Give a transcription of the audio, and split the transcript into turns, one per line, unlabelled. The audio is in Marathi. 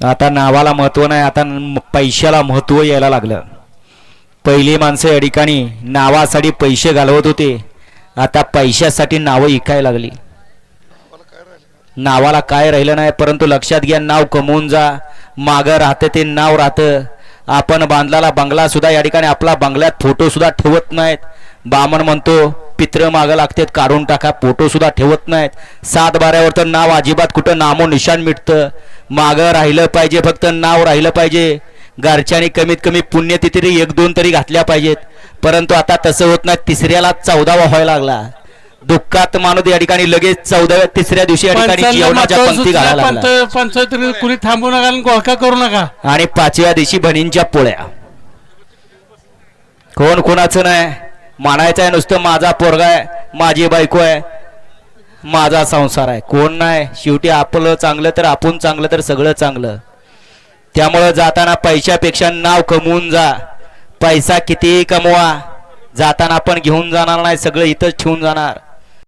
आता नावाला महत्त्व नाही आता पैशाला महत्त्व यायला लागलं. पहिली माणसं या ठिकाणी नावासाठी पैसे घालवत होते. आता पैशासाठी नावं इकायला लागली. नावाला काय राहिलं नाही परंतु लक्षात घ्या नाव कमवून जा. मागं राहतं ते नाव राहतं. आपण बांधलेला बंगला सुद्धा या ठिकाणी आपला बंगल्यात फोटो सुद्धा ठेवत नाहीत. बामण म्हणतो पित्र मागं लागतात काढून टाका. फोटो सुद्धा ठेवत नाहीत. सात बाऱ्यावर तर नाव अजिबात कुठं नामो निशाण मिटतं. मागं राहिलं पाहिजे फक्त नाव राहिलं पाहिजे. घरच्यांनी कमीत कमी पुण्यतिथी तरी एक दोन तरी घातल्या पाहिजेत. परंतु आता तसं होत नाही तिसऱ्याला चौदावा व्हायला लागला. दुःखात माणूस या ठिकाणी लगेच चौदाव्या तिसऱ्या दिवशी या ठिकाणी जेवणाच्या पंक्ती घालायला लागला.
कुणी थांबू नका आणि गोळका करू नका.
आणि पाचव्या दिवशी बहिणींच्या पोळ्या. कोण कोणाचं नाही? म्हणायचं आहे नुसतं माझा पोरगा आहे माझी बायको आहे माझा संसार आहे. कोण नाही? शेवटी आपलं चांगलं तर आपण चांगलं तर सगळं चांगलं. त्यामुळं जाताना पैशापेक्षा नाव कमवून जा. पैसा कितीही कमवा जाताना आपण घेऊन जाणार नाही सगळं इथंच ठेवून जाणार.